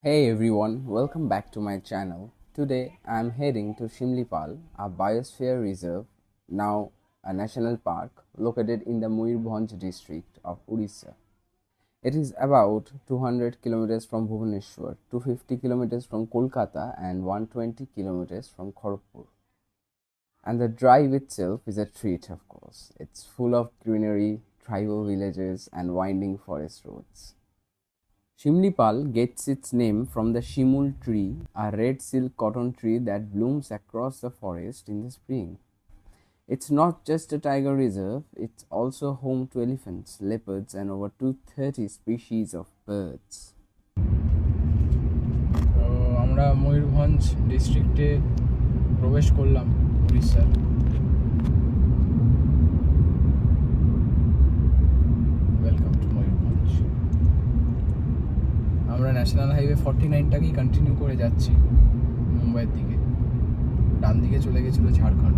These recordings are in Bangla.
Hey everyone, welcome back to my channel. Today I am heading to Shimlipal, a biosphere reserve, now a national park located in the Muirbhanj district of Odisha. It is about 200 kilometers from Bhubaneswar, 250 kilometers from Kolkata, and 120 kilometers from Kharagpur. And the drive itself is a treat, of course. It's full of greenery, tribal villages, and winding forest roads. Shimlipal gets its name from the shimul tree, a red silk cotton tree that blooms across the forest in the spring. It's not just a tiger reserve, it's also home to elephants, leopards, and over 230 species of birds. আমরা ময়ূরভঞ্জ ডিস্ট্রিক্টে প্রবেশ করলাম উড়িষ্যার ওয়েলকাম টু ময়ূরভঞ্জ আমরা ন্যাশনাল হাইওয়ে ফর্টি নাইনটাকেই কন্টিনিউ করে যাচ্ছি মুম্বাইয়ের দিকে। ডান দিকে চলে গেছিল Jharkhand.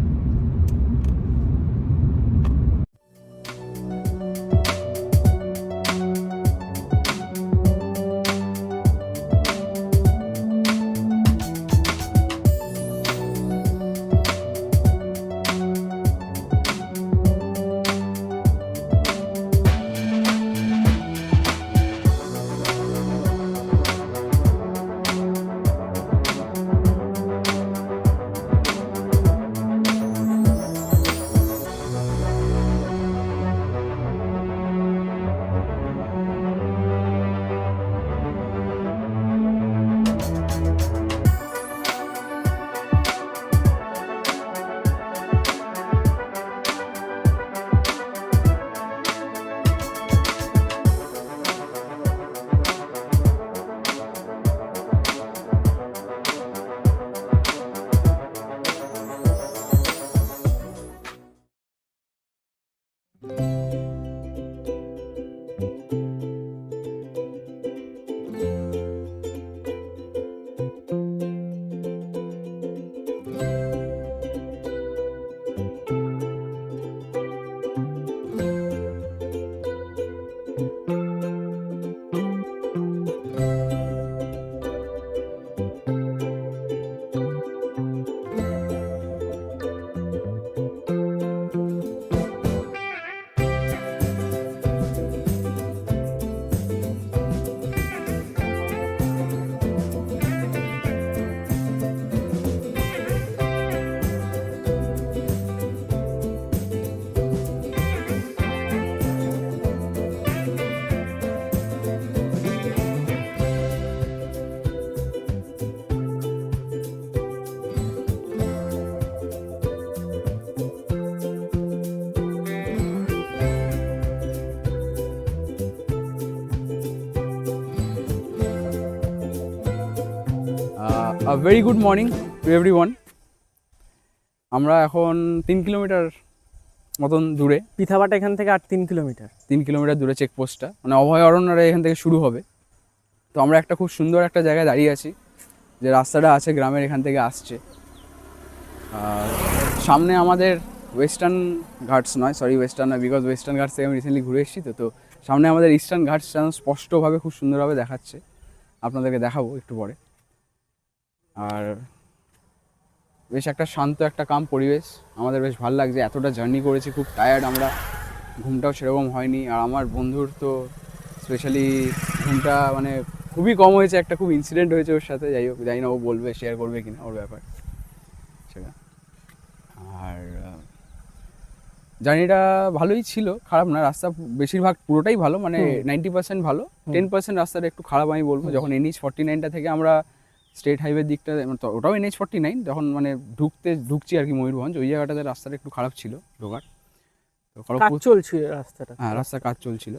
Very good morning to everyone আমরা এখন তিন কিলোমিটার মতন দূরে। পিথাবাটা এখান থেকে আট তিন কিলোমিটার। তিন কিলোমিটার দূরে চেকপোস্টটা মানে অভয় অরণ্যরা এখান থেকে শুরু হবে। তো আমরা একটা খুব সুন্দর একটা জায়গায় দাঁড়িয়ে আছি যে রাস্তাটা আছে গ্রামের এখান থেকে আসছে। আর সামনে আমাদের ওয়েস্টার্ন ঘাটস নয় সরি ওয়েস্টার্ন নয় বিকজ ওয়েস্টার্ন ঘাটস থেকে আমি রিসেন্টলি ঘুরে এসেছি তো। তো সামনে আমাদের ইস্টার্ন ঘাটস যেন স্পষ্টভাবে খুব সুন্দরভাবে দেখাচ্ছে। আপনাদেরকে দেখাবো একটু পরে। আর বেশ একটা শান্ত একটা কাম পরিবেশ। আমাদের বেশ ভালো লাগছে এতটা জার্নি করেছি খুব টায়ার্ড আমরা। ঘুমটাও সেরকম হয়নি। আর আমার বন্ধুর তো স্পেশালি ঘুমটা মানে খুবই কম হয়েছে একটা খুব ইনসিডেন্ট হয়েছে ওর সাথে যাই হোক জানি না ও বলবে শেয়ার করবে কিনা ওর ব্যাপার। সেটা। আর জার্নিটা ভালোই ছিল খারাপ না রাস্তা বেশিরভাগ পুরোটাই ভালো মানে। নাইনটি পার্সেন্ট ভালো টেন পার্সেন্ট রাস্তাটা একটু খারাপ আমি বলব। যখন এনএইচ ফর্টি নাইনটা থেকে আমরা স্টেট হাইওয়ের দিকটা মানে ওটাও এনএইচ ফর্টি নাইন যখন মানে ঢুকতে ঢুকছি আর কি ময়ূরভঞ্জ ওই জায়গাটাতে রাস্তাটা একটু খারাপ ছিল ঢোকার। কাজ চলছিল রাস্তাটা। হ্যাঁ রাস্তার কাজ চলছিল।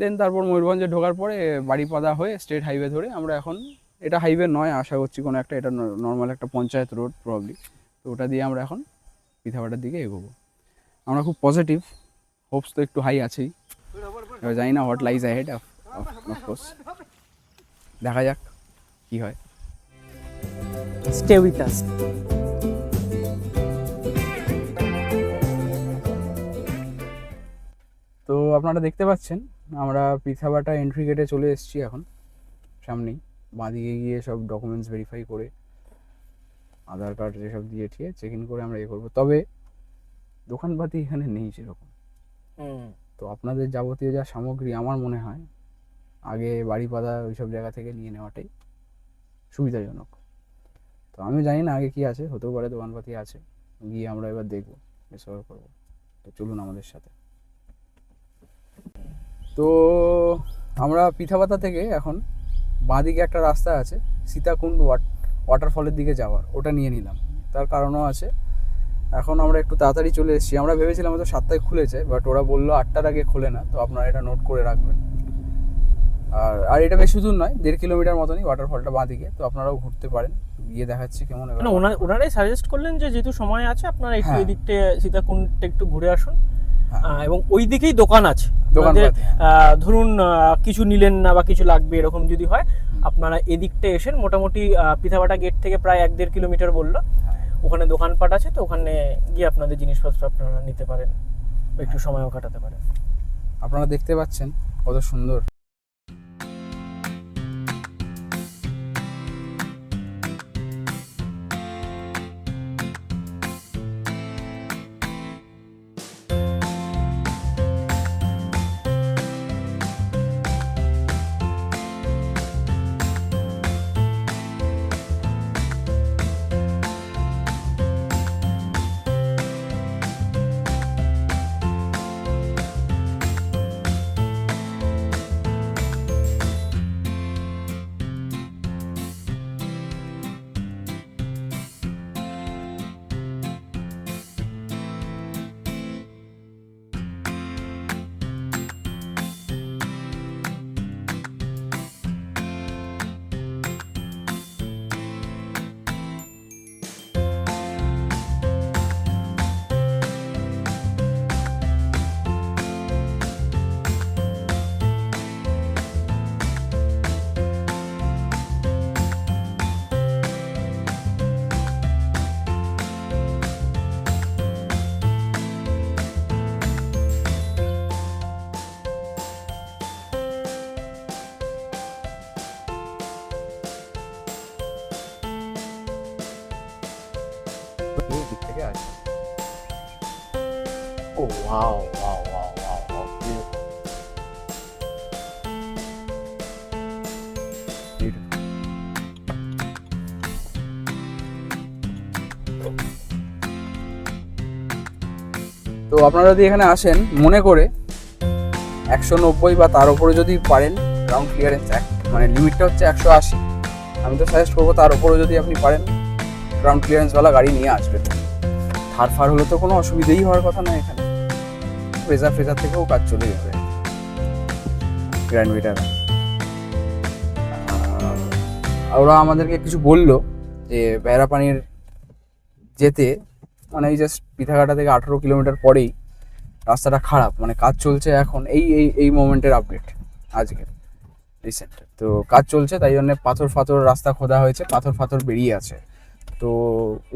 দেন তারপর ময়ূরভঞ্জে ঢোকার পরে বাড়িপাদা হয়ে স্টেট হাইওয়ে ধরে আমরা এখন এটা হাইওয়ে নয় আশা করছি কোনো একটা এটা নর্মাল একটা পঞ্চায়েত রোড প্রবলি তো ওটা দিয়ে আমরা এখন পিথাবাটার দিকে এগোবো। আমরা খুব পজিটিভ হোপস তো একটু হাই আছেই। এবার জানি না হোয়াট লাইজ অ্যাহেড অফকোর্স দেখা যাক কী হয়। স্টে উইথ আস তো আপনারা দেখতে পাচ্ছেন আমরা পিথাবাটা এন্ট্রি গেটে চলে এসেছি এখন সামনেই। বাঁদিকে গিয়ে সব ডকুমেন্টস ভেরিফাই করে আধার কার্ড যেসব দিয়ে ঠিয়ে চেক ইন করে আমরা এ করব। তবে দোকানপাতি এখানে নেই সেরকম। তো আপনাদের যাবতীয় যা সামগ্রী আমার মনে হয় আগে বাড়ি পাতা ওইসব জায়গা থেকে নিয়ে নেওয়াটাই সুবিধাজনক। আমি জানি না আগে কি আছে, হতেও পারে দোকানপাতি আছে। গিয়ে আমরা এবার দেখব ডিসকভার করব। তো চলুন আমাদের সাথে। তো আমরা পিঠাপাতা থেকে এখন বাঁদিকে একটা রাস্তা আছে, সীতাকুণ্ড ওয়াটারফলের দিকে যাওয়ার। ওটা নিয়ে নিলাম। তার কারণও আছে। এখন আমরা একটু তাড়াতাড়ি চলে এসেছি। আমরা ভেবেছিলাম হয়তো সাতটায় খুলেছে বাট ওরা বলল আটটার আগে খোলে না। তো আপনারা এটা নোট করে রাখবেন। আর আর এটা বেশি দূর নয় দেড় কিলোমিটার মতনই ওয়াটারফলটা বাঁদিকে তো আপনারাও ঘুরতে পারেন গিয়ে দেখাচ্ছি কেমন মানে ওনা- ওনারাই সাজেস্ট করলেন যে যেহেতু সময় আছে আপনারা একটু হ্যাঁ। এদিকটা সীতাকুণ্ডটা একটু ঘুরে আসুন। হ্যাঁ। এবং ওই দিকেই দোকান আছে দোকানপাতি, ধরুন কিছু নিলেন না বা কিছু লাগবে এরকম যদি হয় আপনারা এদিকটা এসেন। মোটামুটি পিথাবাটা গেট থেকে প্রায় এক দেড় কিলোমিটার বলল। ওখানে দোকানপাট আছে তো ওখানে গিয়ে আপনাদের জিনিসপত্র আপনারা নিতে পারেন। একটু সময়ও কাটাতে পারেন। আপনারা দেখতে পাচ্ছেন কত সুন্দর। ও wow wow wow wow wow তো আপনারা যদি এখানে আসেন মনে করে একশো নব্বই বা তার উপরে যদি পারেন গ্রাউন্ড ক্লিয়ারেন্স এক মানে লিমিটটা হচ্ছে একশো আশি। আমি তো সাজেস্ট করব তার উপরে যদি আপনি পারেন গ্রাউন্ড ক্লিয়ারেন্সওয়ালা গাড়ি নিয়ে আসবেন। থার ফার হলে তো কোনো অসুবিধেই হওয়ার কথা নয় এখানে। ফ্রেজার ফ্রেজার থেকেও কাজ চলে যাবে। গ্র্যান্ড ভিটার ওরা আমাদেরকে কিছু বলল যে বেড়াপানির যেতে মানে এই জাস্ট পিথাঘাটা থেকে আঠেরো কিলোমিটার পরেই রাস্তাটা খারাপ মানে কাজ চলছে এখন এই এই এই মোমেন্টের আপডেট আজকে রিসেন্ট তো কাজ চলছে, তাই জন্য পাথর ফাথর রাস্তা খোদা হয়েছে পাথর ফাথর বেরিয়ে আছে। তো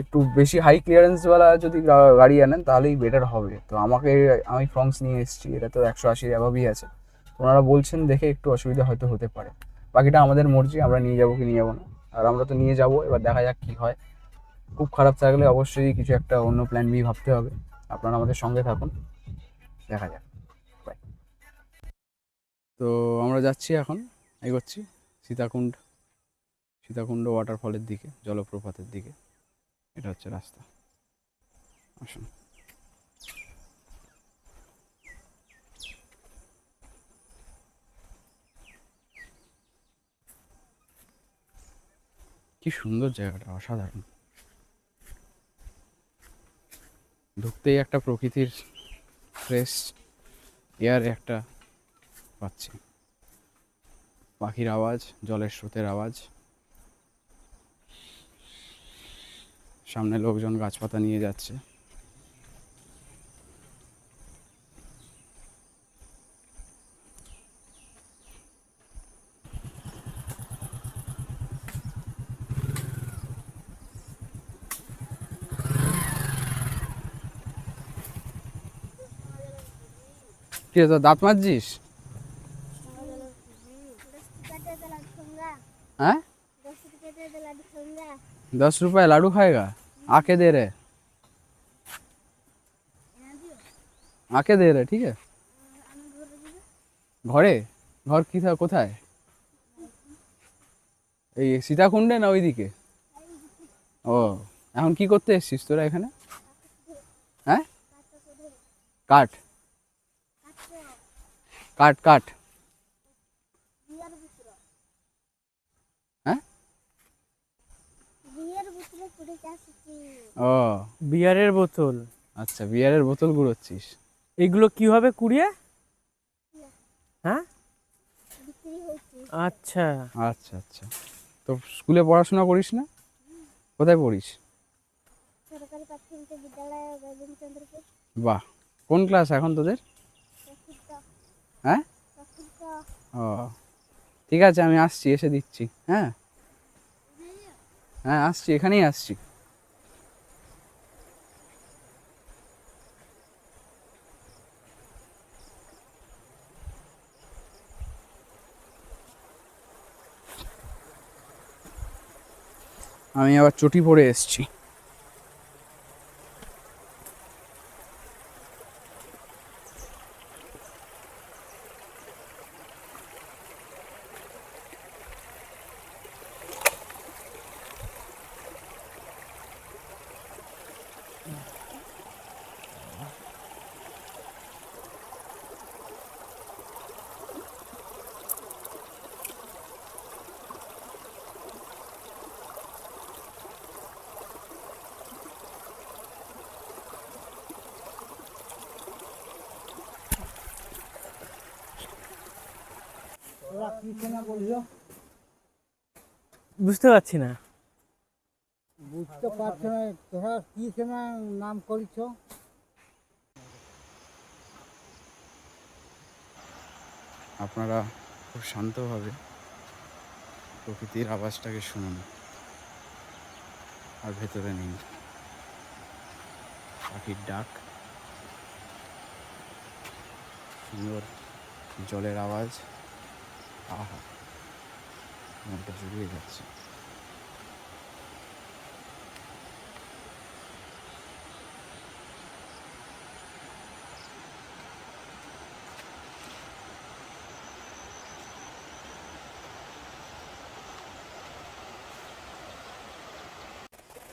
একটু বেশি হাই ক্লিয়ারেন্সওয়ালা যদি গাড়ি আনেন তাহলেই বেটার হবে। তো আমাকে, আমি ফ্রংস নিয়ে এসেছি, এটা তো একশো আশির অ্যাভাবই আছে। ওনারা বলছেন দেখে একটু অসুবিধা হয়তো হতে পারে। বাকিটা আমাদের মর্জি, আমরা নিয়ে যাব কি নিয়ে যাব না। আর আমরা তো নিয়ে যাব, এবার দেখা যাক কী হয়। খুব খারাপ থাকলে অবশ্যই কিছু একটা অন্য প্ল্যান বি ভাবতে হবে। আপনারা আমাদের সঙ্গে থাকুন, দেখা যাক। তো আমরা যাচ্ছি এখন, এগোচ্ছি, সীতাকুণ্ড। সীতাকুণ্ড ওয়াটারফলের দিকে, জলপ্রপাতের দিকে। এটা হচ্ছে রাস্তা। আসুন। কি সুন্দর জায়গাটা, অসাধারণ। ঢুকতেই একটা প্রকৃতির ফ্রেশ এয়ার একটা পাচ্ছি। পাখির আওয়াজ, জলের স্রোতের আওয়াজ। সামনে লোকজন গাছপাতা নিয়ে যাচ্ছে। কে তো দাঁত মাজছিস? হ্যাঁ? দশ রুপায় লাডু খায়গা? लाडू खाऊंगा दस रुपए लाडू खाएगा आके दे रहे आके दे रहे ठीक है ঘরে ঘর কি থা- কোথায় এই সীতাকুণ্ডে না ওইদিকে ও এখন কি করতে এসছিস তোরা এখানে হ্যাঁ কাঠ কাঠ কাঠ ও। বিয়ারের বোতল। আচ্ছা বিয়ারের বোতল গুঁড়োচ্ছিস। এগুলো কীভাবে কুড়িয়ে? হ্যাঁ? আচ্ছা। আচ্ছা আচ্ছা। তো স্কুলে পড়াশোনা করিস না? কোথায় পড়িস? সরকারি প্রাথমিক বিদ্যালয় গোবিন্দচন্দ্রপুর বাহ কোন ক্লাস এখন তোদের? হ্যাঁ? ও ঠিক আছে আমি আসছি এসে দিচ্ছি। হ্যাঁ? হ্যাঁ আসছি এখানেই আসছি। আমি আবার চটি পরে এসছি। বুঝতে পারছি না। বুঝতে পারছ না তোরা কি সময় নাম করিছ? আপনারা খুব শান্তভাবে প্রকৃতির আওয়াজটাকে শুনুন আর ভেতরে নিন। পাখির ডাক সুন্দর জলের আওয়াজ। আহা, মনটা যাচ্ছে।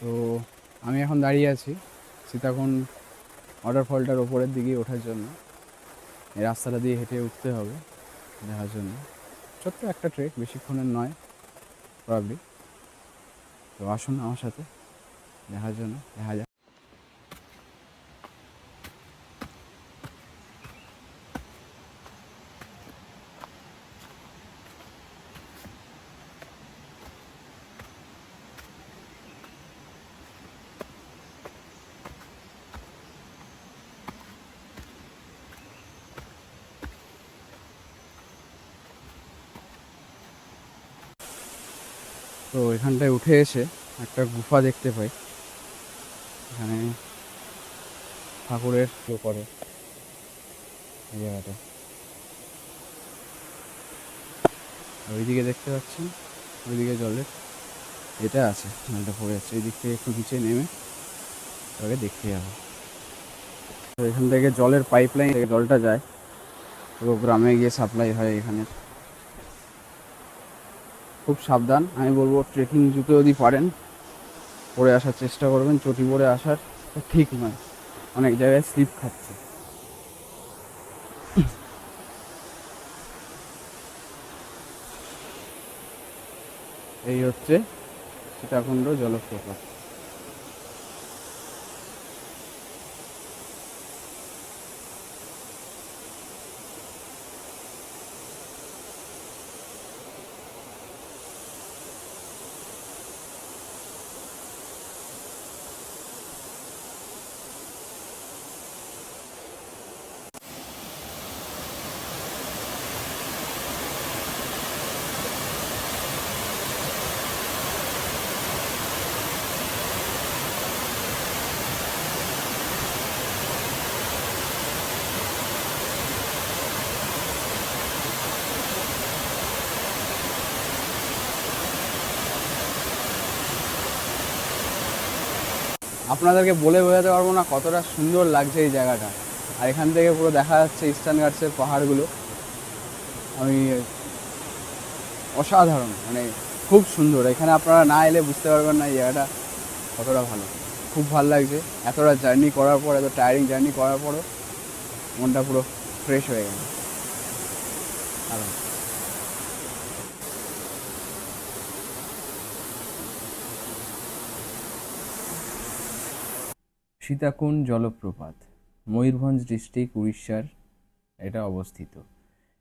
তো আমি এখন দাঁড়িয়ে আছি সীতাকুণ্ড ওয়াটারফলটার ওপরের দিকে ওঠার জন্য। রাস্তাটা দিয়ে হেঁটে উঠতে হবে দেখার জন্য। ছোট্ট একটা ট্রেক বেশিক্ষণের নয় প্রবলি তো আসুন আমার সাথে। দেখার জন্য দেখা যাক। তো এখানটায় উঠে এসে একটা গুফা দেখতে পাই। এখানে ঠাকুরের কেউ করে। এই জায়গাটা। ওইদিকে দেখতে পাচ্ছেন, ওইদিকে জলের এটা আছে, জলটা পড়ে যাচ্ছে ওই দিক থেকে একটু নিচে নেমে তবে দেখতে যাব। এখান থেকে জলের পাইপ লাইন থেকে জলটা যায়। পুরো গ্রামে গিয়ে সাপ্লাই হয় এখানে। খুব সাবধান। আমি বলব ট্রেকিং জুতো যদি পারেন, পরে আসার চেষ্টা করবেন। চটি পরে আসার ঠিক নয়। অনেক জায়গায় স্লিপ খাচ্ছে। এই হচ্ছে সীতাকুণ্ড জলপ্রপাত। আপনাদেরকে বলে বোঝাতে পারব না কতটা সুন্দর লাগছে এই জায়গাটা। আর এখান থেকে পুরো দেখা যাচ্ছে ইস্টার্ন ঘাটসের পাহাড়গুলো। আমি অসাধারণ মানে খুব সুন্দর। এখানে আপনারা না এলে বুঝতে পারবেন না এই জায়গাটা কতটা ভালো। খুব ভালো লাগছে। এতটা জার্নি করার পর, এত টায়ারিং জার্নি করার পরও মনটা পুরো ফ্রেশ হয়ে গেল ভালো সীতাকুণ্ড জলপ্রপাত, ময়ূরভঞ্জ ডিস্ট্রিক্ট, উড়িষ্যার এটা অবস্থিত।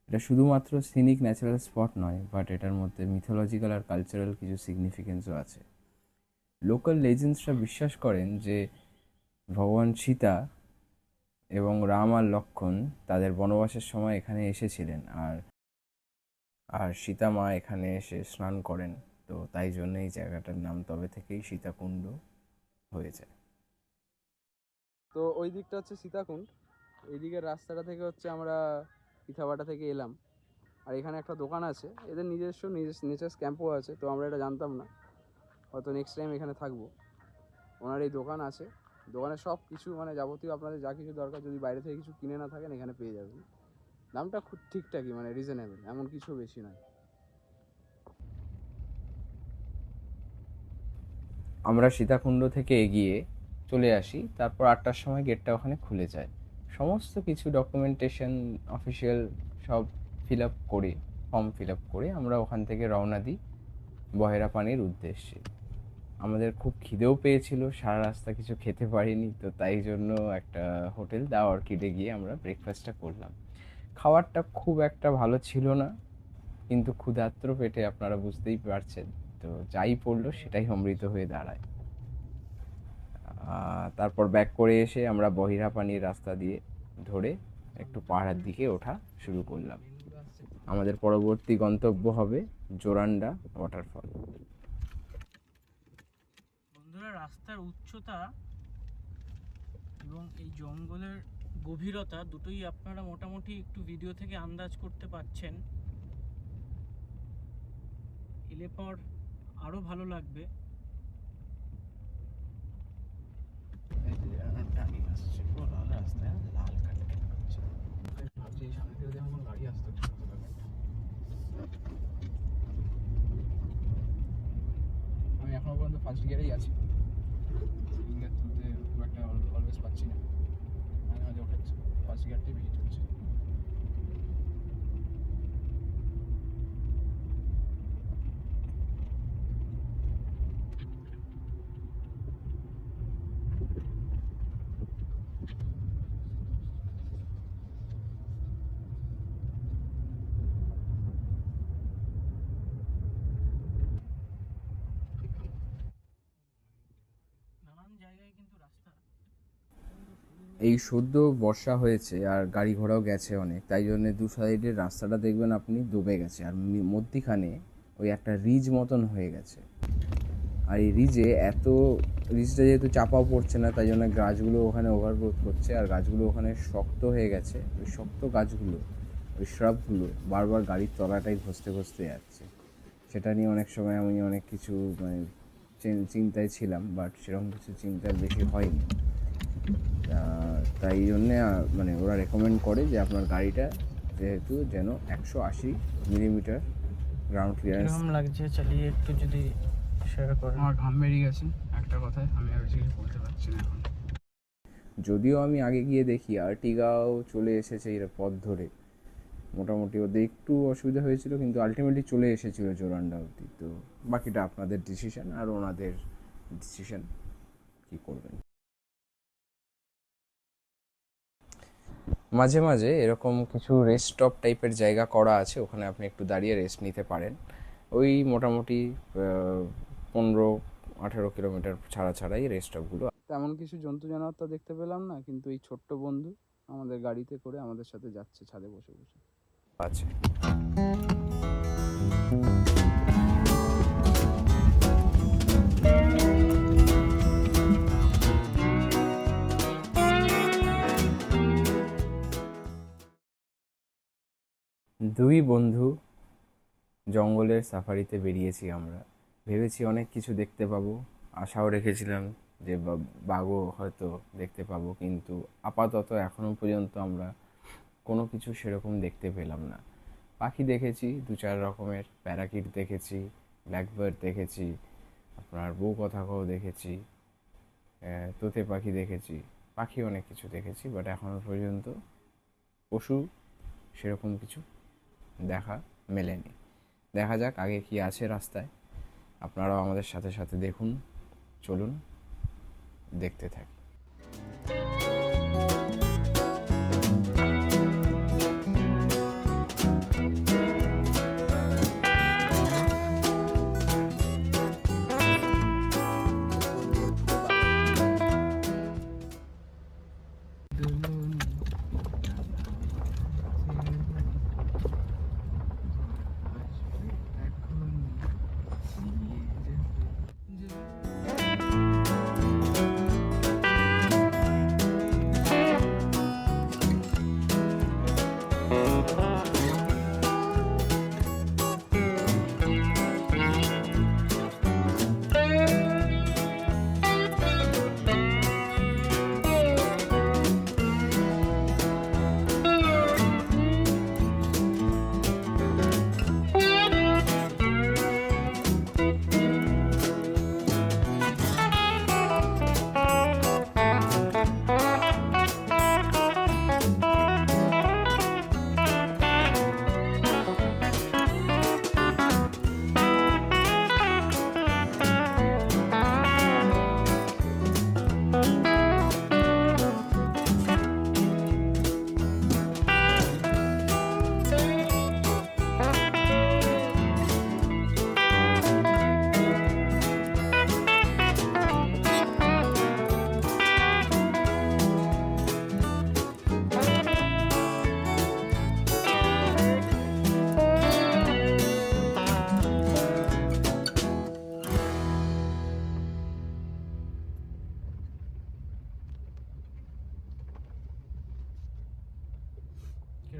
এটা শুধুমাত্র সিনিক ন্যাচারাল স্পট নয় বাট এটার মধ্যে মিথোলজিক্যাল আর কালচারাল কিছু সিগনিফিকেন্সও আছে। লোকাল লেজেন্ডসরা বিশ্বাস করেন যে ভগবান সীতা এবং রাম আর লক্ষণ তাদের বনবাসের সময় এখানে এসেছিলেন আর আর সীতা মা এখানে এসে স্নান করেন। তো তাই জন্য এই জায়গাটার নাম তবে থেকেই সীতাকুণ্ড হয়ে যায় তো ওই দিকটা হচ্ছে সীতাকুণ্ড। দিকের রাস্তাটা থেকে হচ্ছে আমরা পিথাবাটা থেকে এলাম। আর এখানে একটা দোকান আছে। এদের নিজস্ব নিজস্ব ক্যাম্পও আছে, তো আমরা এটা জানতাম না। হয়তো নেক্সট টাইম এখানে থাকব। ওনার এই দোকান আছে। দোকানে সব কিছু মানে যাবতীয় আপনাদের যা কিছু দরকার, যদি বাইরে থেকে কিছু কিনে না থাকেন, এখানে পেয়ে যাবেন। দামটা খুব ঠিকঠাকই মানে রিজনেবল এমন কিছু বেশি নয়। আমরা সীতাকুণ্ড থেকে এগিয়ে চলে আসি। তারপর আটটার সময় গেটটা ওখানে খুলে যায়। সমস্ত কিছু ডকুমেন্টেশন অফিসিয়াল সব ফিল আপ করে ফর্ম ফিল আপ করে আমরা ওখান থেকে রওনা দিই বহেরা পানির উদ্দেশ্যে। আমাদের খুব খিদেও পেয়েছিল, সারা রাস্তা কিছু খেতে পারিনি, তো তাই জন্য একটা হোটেল দা অর্কিডে গিয়ে আমরা ব্রেকফাস্টটা করলাম। খাবারটা খুব একটা ভালো ছিল না, কিন্তু ক্ষুধার্ত পেটে আপনারা বুঝতেই পারছেন, তো যাই পড়ল সেটাই অমৃত হয়ে দাঁড়ায়। তারপর ব্যাক করে এসে আমরা বহিরা পানির রাস্তা দিয়ে ধরে একটু পাহাড়ের দিকে ওঠা শুরু করলাম। আমাদের পরবর্তী গন্তব্য হবে জোরান্ডা ওয়াটারফল বন্ধুরা, রাস্তার উচ্চতা এবং এই জঙ্গলের গভীরতা দুটোই আপনারা মোটামুটি একটু ভিডিও থেকে আন্দাজ করতে পারছেন এলে পর আরও ভালো লাগবে। আমি এখনও পর্যন্ত ফার্স্ট গিয়ারেই আছি সেকেন্ড গিয়ার তুলতে খুব একটা অলওয়েজ পাচ্ছি না মাঝে মাঝে ওঠাচ্ছে ফার্স্ট গিয়ারটাই বেশি চলছে নানান জায়গায় কিন্তু রাস্তা এই সদ্য বর্ষা হয়েছে আর গাড়ি ঘোড়াও গেছে অনেক। তাই জন্য দু সাইডের রাস্তাটা দেখবেন আপনি ডুবে গেছে আর মধ্যিখানে ওই একটা রিজ মতন হয়ে গেছে। আর এই রিজে এত, রিজটা যেহেতু চাপাও পড়ছে না, তাই জন্য গাছগুলো ওখানে ওভারগ্রোথ করছে আর গাছগুলো ওখানে শক্ত হয়ে গেছে। ওই শক্ত গাছগুলো, ওই শ্রাবগুলো বারবার গাড়ির তলাটাই ঘষতে ঘষতে যাচ্ছে। সেটা নিয়ে অনেক সময় আমি অনেক কিছু মানে চিন- চিন্তায় ছিলাম, বাট সেরকম কিছু চিন্তার বেশি হয়নি। তাই জন্যে মানে ওরা রেকমেন্ড করে যে আপনার গাড়িটা যেহেতু যেন একশো আশি মিলিমিটার গ্রাউন্ড ক্লিয়ারেন্স লাগছে চালিয়ে? একটু যদি শেয়ার করেন। আমার ঘাম বেরিয়ে গেছে একটা কথায় আমি আর কিছু বলতে পারছি না এখন। যদিও আমি আগে গিয়ে দেখি আর্টিগাও চলে এসেছে এর পথ ধরে। মোটামুটি ওদের একটু অসুবিধা হয়েছিল কিন্তু আলটিমেটলি চলে এসেছিল জোরান্ডা অবধি। তো বাকিটা আপনাদের ডিসিশন আর ওনাদের ডিসিশন কি করবেন? মাঝে মাঝে এরকম কিছু রেস্ট স্টপ টাইপের জায়গা করা আছে ওখানে আপনি একটু দাঁড়িয়ে রেস্ট নিতে পারেন। ওই মোটামুটি পনেরো আঠেরো কিলোমিটার ছাড়া ছাড়াই রেস্ট স্টপগুলো তেমন কিছু জন্তু জানোয়ার তো দেখতে পেলাম না কিন্তু এই ছোট্ট বন্ধু আমাদের গাড়িতে করে আমাদের সাথে যাচ্ছে ছাদে বসে বসে। আছে। দুই বন্ধু জঙ্গলের সাফারিতে বেরিয়েছি আমরা। ভেবেছি অনেক কিছু দেখতে পাবো। আশাও রেখেছিলাম যে বাঘও হয়তো দেখতে পাবো, কিন্তু আপাতত এখনও পর্যন্ত আমরা কোনো কিছু সেরকম দেখতে পেলাম না। পাখি দেখেছি, দু চার রকমের, প্যারাকিট দেখেছি, ব্ল্যাকবার্ড দেখেছি, আপনার বউ কথাকাও দেখেছি তোতে পাখি দেখেছি, পাখি অনেক কিছু দেখেছি বাট এখনও পর্যন্ত পশু সেরকম কিছু দেখা মেলেনি। দেখা যাক আগে কি আছে রাস্তায়। আপনারাও আমাদের সাথে সাথে দেখুন, চলুন, দেখতে থাকি।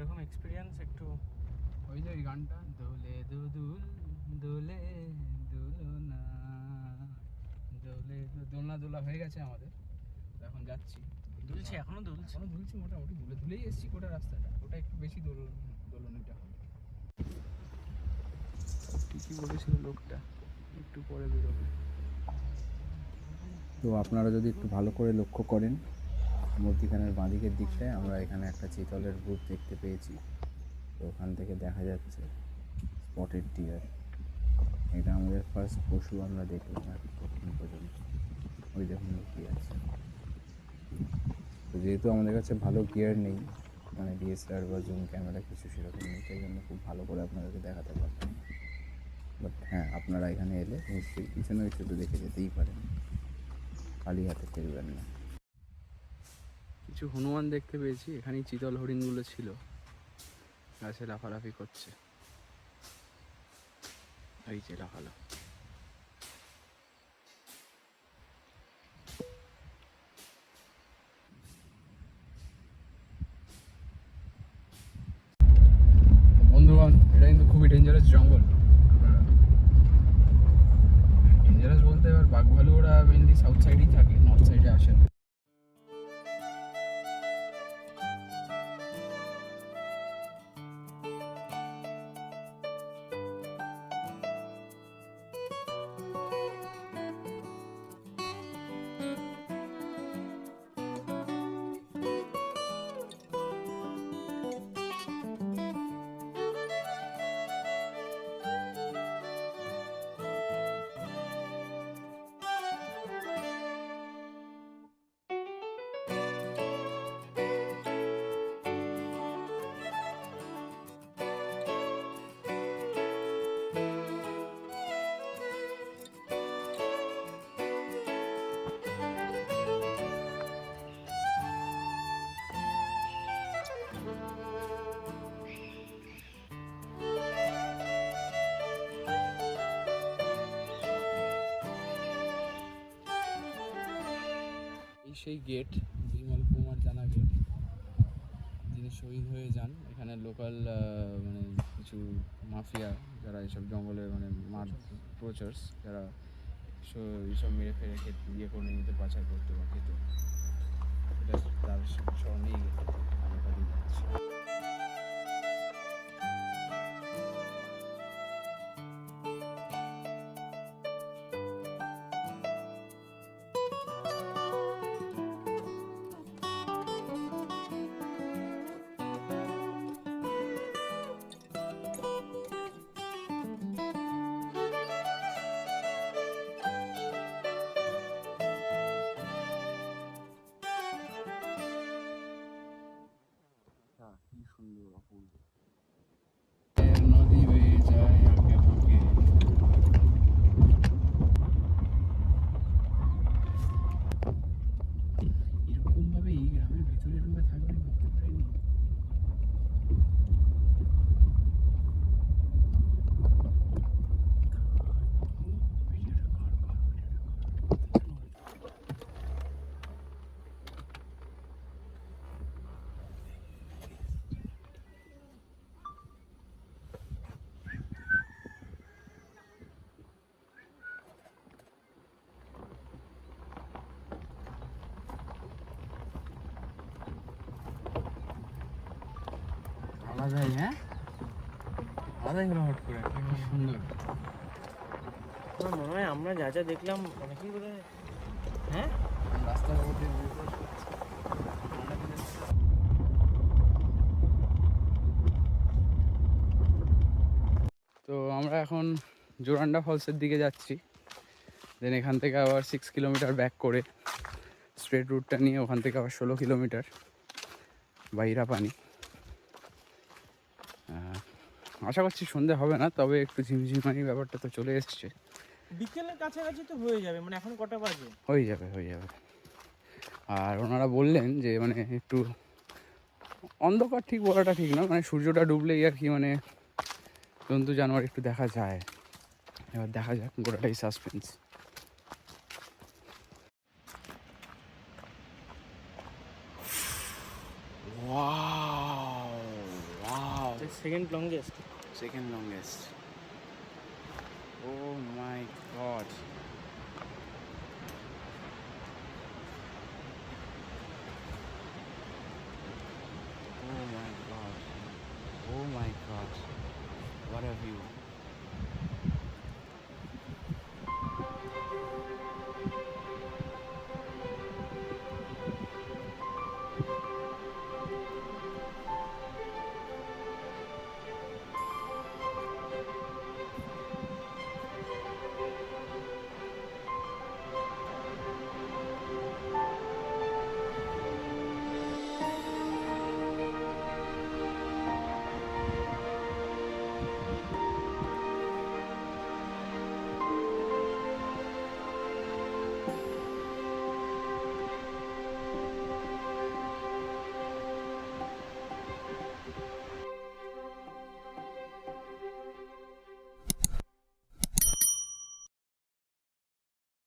কীরকম এক্সপিরিয়েন্স একটু। ওই যে ওই গানটা দোলে দুদুল দোলে দুলনা দোলে দোলনা দোলা হয়ে গেছে আমাদের। এখন যাচ্ছি। দুলছে এখনও দুলছে। এখনও দুলছি মোটামুটি দুলে দুলেই এসেছি গোটা রাস্তাটা। ওটা একটু বেশি দোলন দোলনিটা হবে। ঠিকই বলেছিল লোকটা একটু পরে বেরোবে। তো আপনারা যদি একটু ভালো করে লক্ষ্য করেন মূর্তিখানের বাঁদিকের দিকটায় আমরা এখানে একটা চিতলের গ্রুপ দেখতে পেয়েছি। তো ওখান থেকে দেখা যাচ্ছে স্পটেড ডিয়ার এটা আমাদের ফার্স্ট পশু আমরা দেখলাম আর এখন পর্যন্ত ওই দেখুন লুকিয়ে আছে। তো যেহেতু আমাদের কাছে ভালো গিয়ার নেই মানে ডিএসএলআর বা জুম ক্যামেরা কিছু সেরকম নেই, তাই জন্য খুব ভালো করে আপনাদেরকে দেখাতে পারতাম বাট হ্যাঁ আপনারা এখানে এলে নিশ্চয়ই কিছু না কিছু তো দেখে যেতেই পারেন। খালি হাতে ফিরবেন না। কিছু হনুমান দেখতে পেয়েছি এখানেই চিতল হরিণগুলো ছিল। গাছে লাফালাফি করছে। এই যে লাফালাফি। সেই গেট বিমল কুমার জানা গেট যিনি শহীদ হয়ে যান। এখানে লোকাল মানে কিছু মাফিয়া যারা এসব জঙ্গলে মানে মার প্রচার্স যারা এইসব মেরে ফেরে খেতে ইয়ে করে নিতে পাচার করতে বা খেতে। এটা তার স্মরণেই যাচ্ছি আলাদাই হ্যাঁ? হলো হট করে সুন্দর। মনে হয় আমরা যা যা দেখলাম অনেকেই বোধ হয় হ্যাঁ? রাস্তার উপর তো আমরা এখন জোরান্ডা ফলসের দিকে যাচ্ছি। দেন এখান থেকে আবার সিক্স কিলোমিটার ব্যাক করে স্ট্রেট রুটটা নিয়ে ওখান থেকে আবার ষোলো কিলোমিটার বাইরা পানি আশা করছি সন্ধে হবে না তবে একটু ঝিমঝিমানি ব্যাপারটা তো চলে এসছে। বিকেলের কাছাকাছি তো হয়ে যাবে মানে এখন কটা বাজে? হয়ে যাবে হয়ে যাবে। আর ওনারা বললেন যে মানে একটু অন্ধকার ঠিক বলাটা ঠিক না মানে সূর্যটা ডুবলেই আর কি মানে জন্তু জানোয়ার একটু দেখা যায়। এবার দেখা যাক গোটাটাই suspense second longest second longest oh my god oh my god oh my god what a view